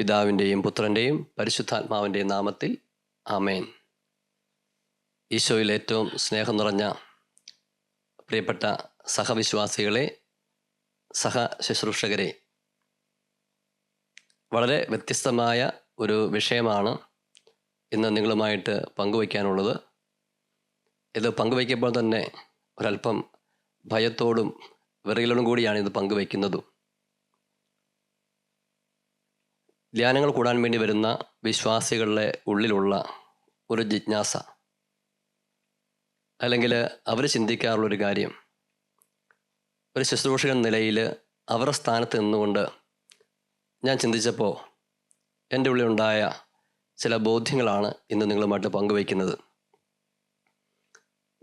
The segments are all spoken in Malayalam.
പിതാവിന്റെയും പുത്രന്റെയും പരിശുദ്ധാത്മാവിന്റെയും നാമത്തിൽ ആമേൻ. ഈശോയിൽ ഏറ്റവും സ്നേഹം നിറഞ്ഞ പ്രിയപ്പെട്ട സഹവിശ്വാസികളെ സഹ ശുശ്രൂഷകരെ വളരെ വ്യത്യസ്തമായ ഒരു വിഷയമാണ് ഇന്ന് നിങ്ങളുമായിട്ട് പങ്കുവയ്ക്കാനുള്ളത്. ഇത് പങ്കുവയ്ക്കുമ്പോൾ തന്നെ ഒരല്പം ഭയത്തോടും വിറയിലോടും കൂടിയാണ് ഇത് പങ്കുവയ്ക്കുന്നതും. ധ്യാനങ്ങൾ കൂടാൻ വേണ്ടി വരുന്ന വിശ്വാസികളുടെ ഉള്ളിലുള്ള ഒരു ജിജ്ഞാസ. അല്ലെങ്കിൽ അവർ ചിന്തിക്കാറുള്ളൊരു കാര്യം. ഒരു ശുശ്രൂഷകൻ നിലയിൽ അവരുടെ സ്ഥാനത്ത് നിന്നുകൊണ്ട് ഞാൻ ചിന്തിച്ചപ്പോൾ എന്റെ ഉള്ളിലുണ്ടായ ചില ബോധ്യങ്ങളാണ് ഇന്ന് നിങ്ങളുമായിട്ട് പങ്കുവയ്ക്കുന്നത്.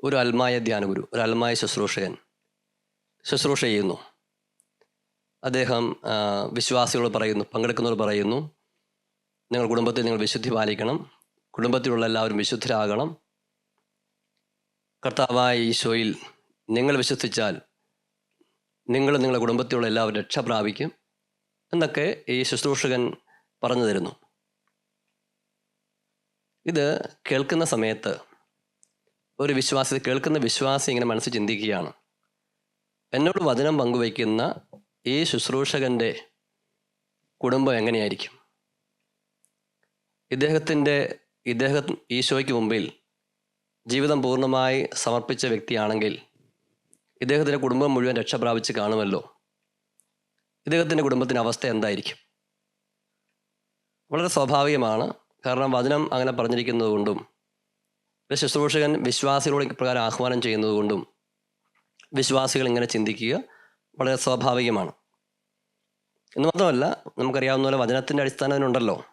ഒരു അൽമായ ധ്യാനഗുരു ഒരു അൽമായ ശുശ്രൂഷകൻ ശുശ്രൂഷ ചെയ്യുന്നു. അദ്ദേഹം വിശ്വാസികളോട് പറയുന്നു പങ്കെടുക്കുന്നവർ പറയുന്നു നിങ്ങൾ കുടുംബത്തിൽ നിങ്ങൾ വിശുദ്ധി പാലിക്കണം കുടുംബത്തിലുള്ള എല്ലാവരും വിശുദ്ധരാകണം. കർത്താവായ ഈശോയിൽ നിങ്ങൾ വിശ്വസിച്ചാൽ നിങ്ങൾ നിങ്ങളുടെ കുടുംബത്തിലുള്ള എല്ലാവരും രക്ഷ പ്രാപിക്കും എന്നൊക്കെ ഈ ശുശ്രൂഷകൻ പറഞ്ഞു തരുന്നു. ഇത് കേൾക്കുന്ന സമയത്ത് ഒരു വിശ്വാസി കേൾക്കുന്ന വിശ്വാസി ഇങ്ങനെ മനസ്സ് ചിന്തിക്കുകയാണ്. എന്നോട് വചനം പങ്കുവയ്ക്കുന്ന ഈ ശുശ്രൂഷകന്റെ കുടുംബം എങ്ങനെയായിരിക്കും? ഇദ്ദേഹത്തിന്റെ ഇദ്ദേഹം ഈശോയ്ക്ക് മുമ്പിൽ ജീവിതം പൂർണമായി സമർപ്പിച്ച വ്യക്തിയാണെങ്കിൽ ഇദ്ദേഹത്തിന്റെ കുടുംബം മുഴുവൻ രക്ഷ പ്രാപിച്ച് കാണുമല്ലോ. ഇദ്ദേഹത്തിന്റെ കുടുംബത്തിന്റെ അവസ്ഥ എന്തായിരിക്കും? വളരെ സ്വാഭാവികമാണ്. കാരണം വചനം അങ്ങനെ പറഞ്ഞിരിക്കുന്നതുകൊണ്ടും ഒരു ശുശ്രൂഷകൻ വിശ്വാസികളോട് ഇപ്രകാരം ആഹ്വാനം ചെയ്യുന്നതുകൊണ്ടും വിശ്വാസികൾ ഇങ്ങനെ ചിന്തിക്കുക വളരെ സ്വാഭാവികമാണ്. എന്ന് മാത്രമല്ല നമുക്കറിയാവുന്ന പോലെ വചനത്തിന്റെ അടിസ്ഥാനത്തിനുണ്ടല്ലോ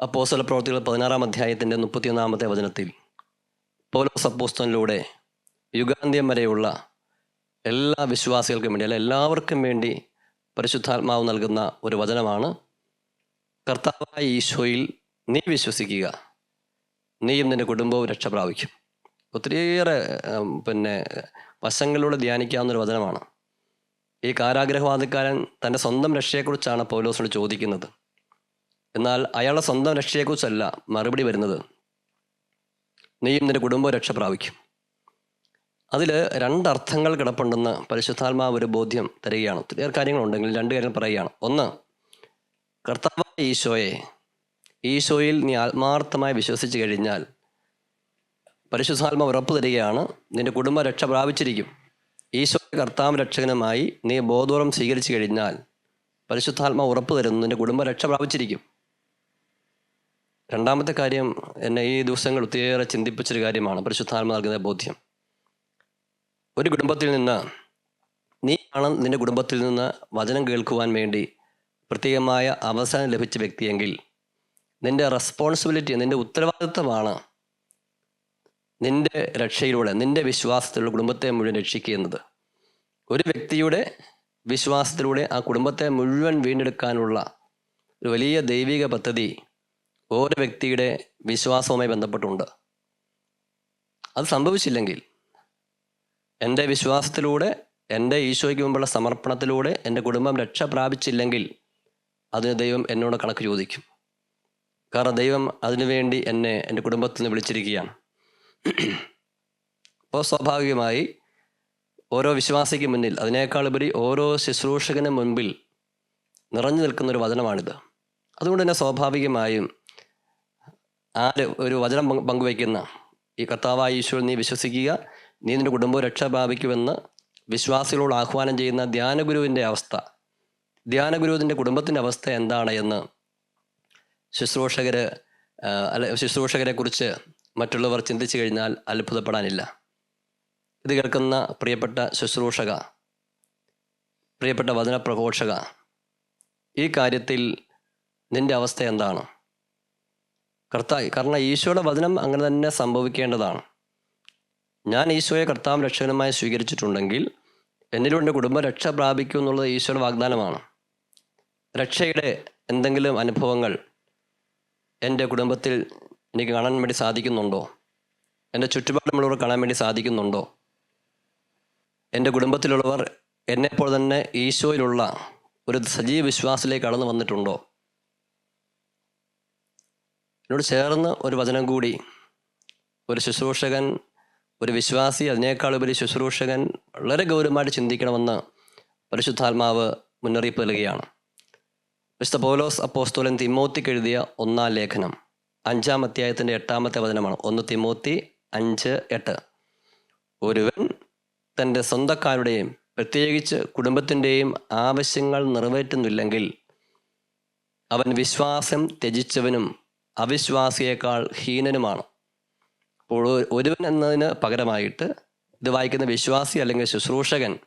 അപ്പോസ്തല പ്രവർത്തികൾ പതിനാറാം അധ്യായത്തിന്റെ മുപ്പത്തിയൊന്നാമത്തെ വചനത്തിൽ പൗലോസ് അപ്പോസ്തനിലൂടെ യുഗാന്ത്യം വരെയുള്ള എല്ലാ വിശ്വാസികൾക്കും വേണ്ടി അല്ല എല്ലാവർക്കും വേണ്ടി പരിശുദ്ധാത്മാവ് നൽകുന്ന ഒരു വചനമാണ്. കർത്താവായ ഈശോയിൽ നീ വിശ്വസിക്കുക നീയും നിന്റെ കുടുംബവും രക്ഷ പ്രാപിക്കും ഒത്തിരിയേറെ പിന്നെ വശങ്ങളിലൂടെ ധ്യാനിക്കാവുന്ന ഒരു വചനമാണ്. ഈ കാരാഗ്രഹവാദിക്കാരൻ തന്റെ സ്വന്തം രക്ഷയെക്കുറിച്ചാണ് പൗലോസിനോട് ചോദിക്കുന്നത്. എന്നാൽ അയാളുടെ സ്വന്തം രക്ഷയെക്കുറിച്ചല്ല മറുപടി വരുന്നത്. നീയും നിന്റെ കുടുംബവും രക്ഷ പ്രാപിക്കും. അതിൽ രണ്ടർത്ഥങ്ങൾ കിടപ്പുണ്ടെന്ന് പരിശുദ്ധാത്മാവ് ഒരു ബോധ്യം തരികയാണ്. ഒത്തിരിയേറെ കാര്യങ്ങളുണ്ടെങ്കിൽ രണ്ട് കാര്യങ്ങൾ പറയുകയാണ്. ഒന്ന് കർത്താവായ ഈശോയെ ഈശോയിൽ നീ ആത്മാർത്ഥമായി വിശ്വസിച്ച് കഴിഞ്ഞാൽ പരിശുദ്ധാത്മ ഉറപ്പ് തരികയാണ് നിന്റെ കുടുംബം രക്ഷ പ്രാപിച്ചിരിക്കും. ഈശോ കർത്താവ് രക്ഷകനുമായി നീ ബോധപൂർവം സ്വീകരിച്ചു കഴിഞ്ഞാൽ പരിശുദ്ധാത്മ ഉറപ്പ് തരുന്നു നിന്റെ കുടുംബം രക്ഷ പ്രാപിച്ചിരിക്കും. രണ്ടാമത്തെ കാര്യം എന്നെ ഈ ദിവസങ്ങൾ ഒത്തിരിയേറെ ചിന്തിപ്പിച്ചൊരു കാര്യമാണ്. പരിശുദ്ധാത്മ നൽകുന്ന ബോധ്യം. ഒരു കുടുംബത്തിൽ നിന്ന് നീ ആണ് നിന്റെ കുടുംബത്തിൽ നിന്ന് വചനം കേൾക്കുവാൻ വേണ്ടി പ്രത്യേകമായ അവസരം ലഭിച്ച വ്യക്തിയെങ്കിൽ നിന്റെ റെസ്പോൺസിബിലിറ്റി നിന്റെ ഉത്തരവാദിത്വമാണ് നിന്റെ രക്ഷയിലൂടെ നിന്റെ വിശ്വാസത്തിലൂടെ കുടുംബത്തെ മുഴുവൻ രക്ഷിക്കുന്നത് ഒരു വ്യക്തിയുടെ വിശ്വാസത്തിലൂടെ ആ കുടുംബത്തെ മുഴുവൻ വീണ്ടെടുക്കാനുള്ള ഒരു വലിയ ദൈവിക പദ്ധതി ഓരോ വ്യക്തിയുടെ വിശ്വാസവുമായി ബന്ധപ്പെട്ടുണ്ട്. അത് സംഭവിച്ചില്ലെങ്കിൽ എന്റെ വിശ്വാസത്തിലൂടെ എന്റെ ഈശോയ്ക്ക് മുമ്പുള്ള സമർപ്പണത്തിലൂടെ എന്റെ കുടുംബം രക്ഷ പ്രാപിച്ചില്ലെങ്കിൽ അതിന് ദൈവം എന്നോട് കണക്ക് ചോദിക്കും. കാരണം ദൈവം അതിനുവേണ്ടി എന്നെ എന്റെ കുടുംബത്തിൽ നിന്ന് വിളിച്ചിരിക്കുകയാണ്. അപ്പോൾ സ്വാഭാവികമായി ഓരോ വിശ്വാസിക്ക് മുന്നിൽ അതിനേക്കാൾ ഉപരി ഓരോ ശുശ്രൂഷകന് മുൻപിൽ നിറഞ്ഞു നിൽക്കുന്ന ഒരു വചനമാണിത്. അതുകൊണ്ട് തന്നെ സ്വാഭാവികമായും ആര് ഒരു വചനം പങ്ക് പങ്കുവയ്ക്കുന്ന ഈ കർത്താവായ ഈശ്വരൻ നീ വിശ്വസിക്കുക നീ നിന്റെ കുടുംബം രക്ഷ പ്രാപിക്കുമെന്ന് വിശ്വാസികളോട് ആഹ്വാനം ചെയ്യുന്ന ധ്യാനഗുരുവിന്റെ അവസ്ഥ. ധ്യാനഗുരുവിന്റെ കുടുംബത്തിന്റെ അവസ്ഥ എന്താണ് എന്ന് ശുശ്രൂഷകർ അല്ല ശുശ്രൂഷകരെ കുറിച്ച് മറ്റുള്ളവർ ചിന്തിച്ചു കഴിഞ്ഞാൽ അത്ഭുതപ്പെടാനില്ല. ഇത് കേൾക്കുന്ന പ്രിയപ്പെട്ട ശുശ്രൂഷക പ്രിയപ്പെട്ട വചനപ്രഘോഷക ഈ കാര്യത്തിൽ നിന്റെ അവസ്ഥ എന്താണ്? കർത്താവ് കാരണം ഈശോയുടെ വചനം അങ്ങനെ തന്നെ സംഭവിക്കേണ്ടതാണ്. ഞാൻ ഈശോയെ കർത്താവ് രക്ഷകനുമായി സ്വീകരിച്ചിട്ടുണ്ടെങ്കിൽ എന്നിലും എന്റെ കുടുംബം രക്ഷ പ്രാപിക്കും എന്നുള്ളത് ഈശോയുടെ വാഗ്ദാനമാണ്. രക്ഷയുടെ എന്തെങ്കിലും അനുഭവങ്ങൾ എന്റെ കുടുംബത്തിൽ എനിക്ക് കാണാൻ വേണ്ടി സാധിക്കുന്നുണ്ടോ? എന്റെ ചുറ്റുപാടുമുള്ളവർ കാണാൻ വേണ്ടി സാധിക്കുന്നുണ്ടോ? എന്റെ കുടുംബത്തിലുള്ളവർ എന്നെപ്പോൾ തന്നെ ഈശോയിലുള്ള ഒരു സജീവ വിശ്വാസത്തിലേക്ക് കടന്നു വന്നിട്ടുണ്ടോ? എന്നോട് ചേർന്ന് ഒരു വചനം കൂടി. ഒരു ശുശ്രൂഷകൻ ഒരു വിശ്വാസി അതിനേക്കാൾ ഉപരി ശുശ്രൂഷകൻ വളരെ ഗൗരവമായിട്ട് ചിന്തിക്കണമെന്ന് പരിശുദ്ധാത്മാവ് മുന്നറിയിപ്പ് നൽകുകയാണ്. വിശുദ്ധ പൗലോസ് അപ്പോസ്തോലൻ തിമോത്തിക്ക് എഴുതിയ ഒന്നാം ലേഖനം. അഞ്ചാം അധ്യായത്തിന്റെ എട്ടാമത്തെ വചനമാണ്. ഒന്ന് തിമൂത്തി അഞ്ച് എട്ട്. ഒരുവൻ തന്റെ സ്വന്തക്കാരുടെയും പ്രത്യേകിച്ച് കുടുംബത്തിന്റെയും ആവശ്യങ്ങൾ നിറവേറ്റുന്നില്ലെങ്കിൽ അവൻ വിശ്വാസം ത്യജിച്ചവനും അവിശ്വാസിയേക്കാൾ ഹീനനുമാണ്. അപ്പോൾ ഒരുവൻ എന്നതിന് പകരമായിട്ട് ഇത് വായിക്കുന്ന വിശ്വാസി അല്ലെങ്കിൽ ശുശ്രൂഷകൻ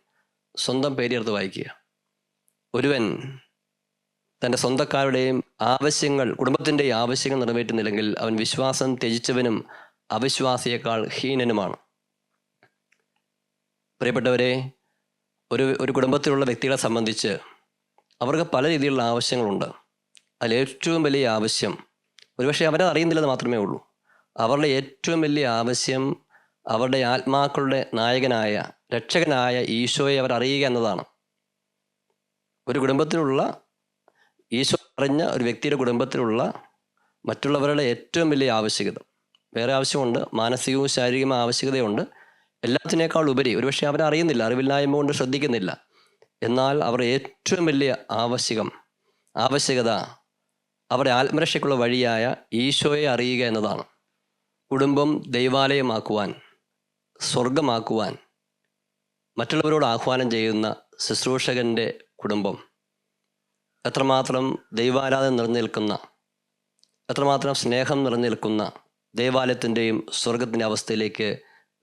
സ്വന്തം പേരെടുത്ത് വായിക്കുക. ഒരുവൻ തന്റെ സ്വന്തക്കാരുടെയും ആവശ്യങ്ങൾ കുടുംബത്തിന്റെയും ആവശ്യങ്ങൾ നിറവേറ്റുന്നില്ലെങ്കിൽ അവൻ വിശ്വാസം ത്യജിച്ചവനും അവിശ്വാസിയേക്കാൾ ഹീനനുമാണ്. പ്രിയപ്പെട്ടവരെ ഒരു ഒരു കുടുംബത്തിലുള്ള വ്യക്തികളെ സംബന്ധിച്ച് അവർക്ക് പല രീതിയിലുള്ള ആവശ്യങ്ങളുണ്ട്. അതിൽ ഏറ്റവും വലിയ ആവശ്യം ഒരുപക്ഷെ അവരത് അറിയുന്നില്ലെന്ന് മാത്രമേ ഉള്ളൂ. അവരുടെ ഏറ്റവും വലിയ ആവശ്യം അവരുടെ ആത്മാക്കളുടെ നായകനായ രക്ഷകനായ ഈശോയെ അവർ അറിയുക എന്നതാണ്. ഒരു കുടുംബത്തിലുള്ള ഈശോ അറിഞ്ഞ ഒരു വ്യക്തിയുടെ കുടുംബത്തിലുള്ള മറ്റുള്ളവരുടെ ഏറ്റവും വലിയ ആവശ്യകത. വേറെ ആവശ്യമുണ്ട് മാനസികവും ശാരീരികവും ആവശ്യകതയുണ്ട്. എല്ലാത്തിനേക്കാൾ ഉപരി ഒരുപക്ഷെ അവരറിയുന്നില്ല അറിവില്ലായ്മ കൊണ്ട് ശ്രദ്ധിക്കുന്നില്ല. എന്നാൽ അവർ ഏറ്റവും വലിയ ആവശ്യകം ആവശ്യകത അവരുടെ ആത്മരക്ഷയ്ക്കുള്ള വഴിയായ ഈശോയെ അറിയുക എന്നതാണ്. കുടുംബം ദൈവാലയമാക്കുവാൻ സ്വർഗമാക്കുവാൻ മറ്റുള്ളവരോട് ആഹ്വാനം ചെയ്യുന്ന ശുശ്രൂഷകന്റെ കുടുംബം. എത്രമാത്രം ദൈവാരാധന നിറഞ്ഞേൽക്കുന്ന എത്രമാത്രം സ്നേഹം നിറഞ്ഞേൽക്കുന്ന ദൈവാലയത്തിന്റെയും സ്വർഗത്തിന്റെ അവസ്ഥയിലേക്ക്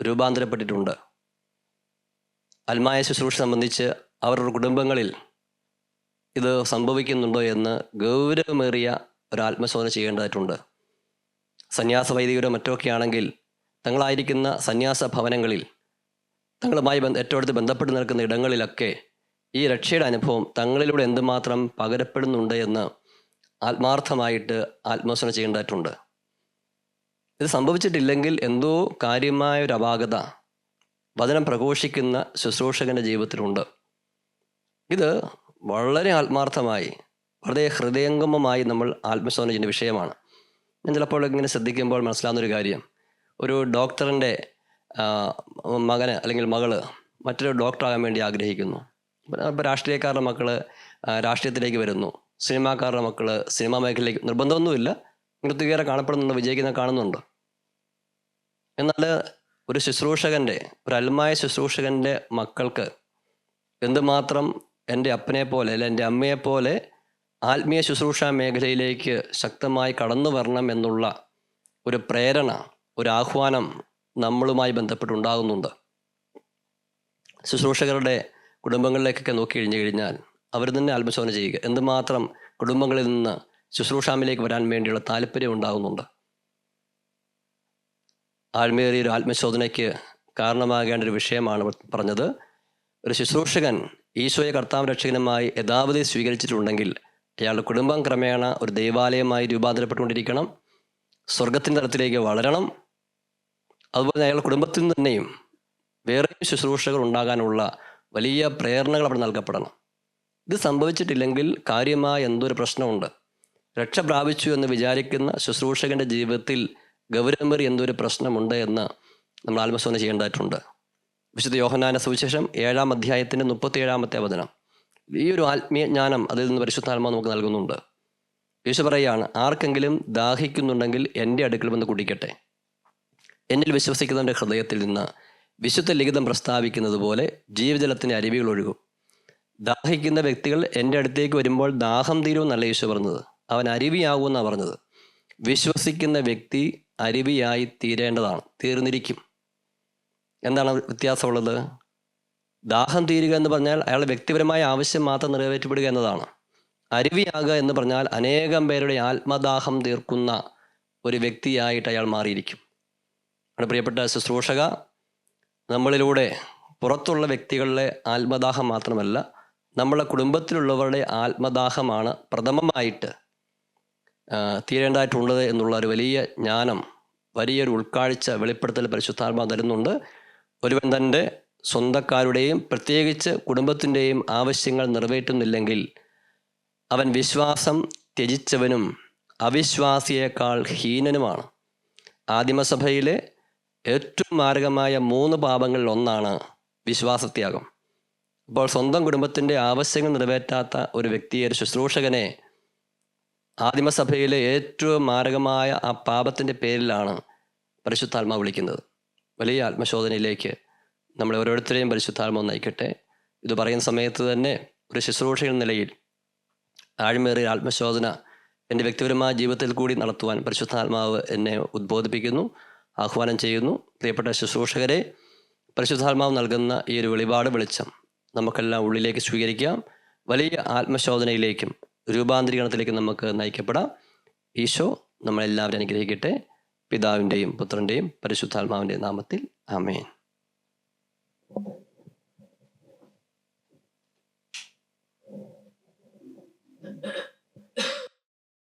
രൂപാന്തരപ്പെട്ടിട്ടുണ്ട്. അൽമായ ശുശ്രൂഷ സംബന്ധിച്ച് അവരുടെ കുടുംബങ്ങളിൽ ഇത് സംഭവിക്കുന്നുണ്ടോ എന്ന് ഗൗരവമേറിയ ഒരു ആത്മശോധന ചെയ്യേണ്ടതായിട്ടുണ്ട്. സന്യാസ വൈദികരോ മറ്റൊക്കെ ആണെങ്കിൽ തങ്ങളായിരിക്കുന്ന സന്യാസ ഭവനങ്ങളിൽ തങ്ങളുമായി ഏറ്റവും അടുത്ത് ബന്ധപ്പെട്ട് നിൽക്കുന്ന ഇടങ്ങളിലൊക്കെ ഈ രക്ഷയുടെ അനുഭവം തങ്ങളിലൂടെ എന്തുമാത്രം പകരപ്പെടുന്നുണ്ട് എന്ന് ആത്മാർത്ഥമായിട്ട് ആത്മോസന ചെയ്യേണ്ടതായിട്ടുണ്ട്. ഇത് സംഭവിച്ചിട്ടില്ലെങ്കിൽ എന്തോ കാര്യമായ ഒരു അപാകത വചനം പ്രഘോഷിക്കുന്ന ശുശ്രൂഷകന്റെ ജീവിതത്തിലുണ്ട്. ഇത് വളരെ ആത്മാർത്ഥമായി വളരെ ഹൃദയംഗമമായി നമ്മൾ ആത്മശോധന വിഷയമാണ്. ഞാൻ ചിലപ്പോൾ ഇങ്ങനെ ശ്രദ്ധിക്കുമ്പോൾ മനസ്സിലാവുന്ന ഒരു കാര്യം. ഒരു ഡോക്ടറിന്റെ മകന് അല്ലെങ്കിൽ മകൾ മറ്റൊരു ഡോക്ടറാകാൻ വേണ്ടി ആഗ്രഹിക്കുന്നു. ഇപ്പോൾ രാഷ്ട്രീയക്കാരുടെ മക്കൾ രാഷ്ട്രീയത്തിലേക്ക് വരുന്നു. സിനിമാക്കാരുടെ മക്കൾ സിനിമാ മേഖലയിലേക്ക് നിർബന്ധമൊന്നുമില്ല. നൃത്തുകേറെ കാണപ്പെടുന്നുണ്ട് വിജയിക്കുന്ന കാണുന്നുണ്ട്. എന്നാൽ ഒരു ശുശ്രൂഷകന്റെ ഒരു അൽമായ ശുശ്രൂഷകന്റെ മക്കൾക്ക് എന്തുമാത്രം എന്റെ അപ്പനെ പോലെ അല്ലെ എന്റെ അമ്മയെപ്പോലെ ആത്മീയ ശുശ്രൂഷ മേഖലയിലേക്ക് ശക്തമായി കടന്നു വരണം എന്നുള്ള ഒരു പ്രേരണ ഒരു ആഹ്വാനം നമ്മളുമായി ബന്ധപ്പെട്ടുണ്ടാകുന്നുണ്ട്. ശുശ്രൂഷകരുടെ കുടുംബങ്ങളിലേക്കൊക്കെ നോക്കി കഴിഞ്ഞു കഴിഞ്ഞാൽ അവർ തന്നെ ആത്മശോധന ചെയ്യുക. എന്തുമാത്രം കുടുംബങ്ങളിൽ നിന്ന് ശുശ്രൂഷാമിലേക്ക് വരാൻ വേണ്ടിയുള്ള താല്പര്യം ഉണ്ടാകുന്നുണ്ട് ആഴ്മേറിയ ഒരു ആത്മശോധനയ്ക്ക് കാരണമാകേണ്ട ഒരു വിഷയമാണ് പറഞ്ഞത്. ഒരു ശുശ്രൂഷകൻ ഈശോയെ കർത്താവ് രക്ഷകനുമായി യഥാവധി സ്വീകരിച്ചിട്ടുണ്ടെങ്കിൽ അയാളുടെ കുടുംബം ക്രമേണ ഒരു ദൈവാലയമായി രൂപാന്തരപ്പെട്ടുകൊണ്ടിരിക്കണം. സ്വർഗത്തിന്റെ തലത്തിലേക്ക് വളരണം. അതുപോലെ അയാളുടെ കുടുംബത്തിൽ തന്നെയും വേറെയും ശുശ്രൂഷകൾ ഉണ്ടാകാനുള്ള വലിയ പ്രേരണകൾ അവിടെ നൽകപ്പെടണം. ഇത് സംഭവിച്ചിട്ടില്ലെങ്കിൽ കാര്യമായ എന്തൊരു പ്രശ്നമുണ്ട്? രക്ഷ പ്രാപിച്ചു എന്ന് വിചാരിക്കുന്ന ശുശ്രൂഷകന്റെ ജീവിതത്തിൽ ഗൗരവമേറി എന്തൊരു പ്രശ്നമുണ്ട് എന്ന് നമ്മൾ ആത്മശോധന ചെയ്യേണ്ടതായിട്ടുണ്ട്. വിശുദ്ധ യോഹനാന സുവിശേഷം ഏഴാം അധ്യായത്തിന്റെ മുപ്പത്തി ഏഴാമത്തെ വചനം. ഈ ഒരു ആത്മീയ ജ്ഞാനം അതിൽ നിന്ന് പരിശുദ്ധാത്മാവ് നമുക്ക് നൽകുന്നുണ്ട്. യേശു പറയുകയാണ് ആർക്കെങ്കിലും ദാഹിക്കുന്നുണ്ടെങ്കിൽ എന്റെ അടുക്കൽ വന്ന് കുടിക്കട്ടെ. എന്നിൽ വിശ്വസിക്കുന്നവന്റെ ഹൃദയത്തിൽ നിന്ന് വിശുദ്ധ ലിഖിതം പ്രസ്താവിക്കുന്നത് പോലെ ജീവജലത്തിന് അരുവികൾ ഒഴുകും. ദാഹിക്കുന്ന വ്യക്തികൾ എന്റെ അടുത്തേക്ക് വരുമ്പോൾ ദാഹം തീരുമെന്നല്ല യേശു പറഞ്ഞത്. അവൻ അരുവിയാകുമെന്നാണ് പറഞ്ഞത്. വിശ്വസിക്കുന്ന വ്യക്തി അരുവിയായി തീരേണ്ടതാണ്. തീർന്നിരിക്കും. എന്താണ് വ്യത്യാസമുള്ളത്? ദാഹം തീരുക എന്ന് പറഞ്ഞാൽ അയാളുടെ വ്യക്തിപരമായ ആവശ്യം മാത്രം നിറവേറ്റപ്പെടുക എന്നതാണ്. അരുവിയാകുക എന്ന് പറഞ്ഞാൽ അനേകം പേരുടെ ആത്മദാഹം തീർക്കുന്ന ഒരു വ്യക്തിയായിട്ട് അയാൾ മാറിയിരിക്കും. പ്രിയപ്പെട്ട ശുശ്രൂഷക നമ്മളിലൂടെ പുറത്തുള്ള വ്യക്തികളുടെ ആത്മദാഹം മാത്രമല്ല നമ്മളെ കുടുംബത്തിലുള്ളവരുടെ ആത്മദാഹമാണ് പ്രഥമമായിട്ട് തീരേണ്ടതായിട്ടുള്ളത് എന്നുള്ള ഒരു വലിയ ജ്ഞാനം വലിയൊരു ഉൾക്കാഴ്ച വെളിപ്പെടുത്തൽ പരിശുദ്ധാത്മാ തരുന്നുണ്ട്. ഒരുവൻ തന്റെ സ്വന്തക്കാരുടെയും പ്രത്യേകിച്ച് കുടുംബത്തിന്റെയും ആവശ്യങ്ങൾ നിറവേറ്റുന്നില്ലെങ്കിൽ അവൻ വിശ്വാസം ത്യജിച്ചവനും അവിശ്വാസിയേക്കാൾ ഹീനനുമാണ്. ആദിമസഭയിലെ ഏറ്റവും മാരകമായ മൂന്ന് പാപങ്ങളിൽ ഒന്നാണ് വിശ്വാസത്യാഗം. അപ്പോൾ സ്വന്തം കുടുംബത്തിന്റെ ആവശ്യങ്ങൾ നിറവേറ്റാത്ത ഒരു വ്യക്തിയെ ഒരു ശുശ്രൂഷകനെ ആദിമസഭയിലെ ഏറ്റവും മാരകമായ ആ പാപത്തിന്റെ പേരിലാണ് പരിശുദ്ധാത്മാവ് വിളിക്കുന്നത്. വലിയ ആത്മശോധനയിലേക്ക് നമ്മളെ ഓരോരുത്തരെയും പരിശുദ്ധാത്മാവ് നയിക്കട്ടെ. ഇത് പറയുന്ന സമയത്ത് തന്നെ ഒരു ശുശ്രൂഷ നിലയിൽ ആഴ്മേറിയ ആത്മശോധന എന്റെ വ്യക്തിപരമായ ജീവിതത്തിൽ കൂടി നടത്തുവാൻ പരിശുദ്ധാത്മാവ് എന്നെ ഉദ്ബോധിപ്പിക്കുന്നു. ആഹ്വാനം ചെയ്യുന്നു. പ്രിയപ്പെട്ട ശുശ്രൂഷകരെ പരിശുദ്ധാത്മാവ് നൽകുന്ന ഈ ഒരു വെളിപാട് വെളിച്ചം നമുക്കെല്ലാം ഉള്ളിലേക്ക് സ്വീകരിക്കാം. വലിയ ആത്മശോധനയിലേക്കും രൂപാന്തരീകരണത്തിലേക്കും നമുക്ക് നയിക്കപ്പെടാം. ഈശോ നമ്മളെല്ലാവരും അനുഗ്രഹിക്കട്ടെ. പിതാവിന്റെയും പുത്രന്റെയും പരിശുദ്ധാത്മാവിന്റെയും നാമത്തിൽ ആമേൻ.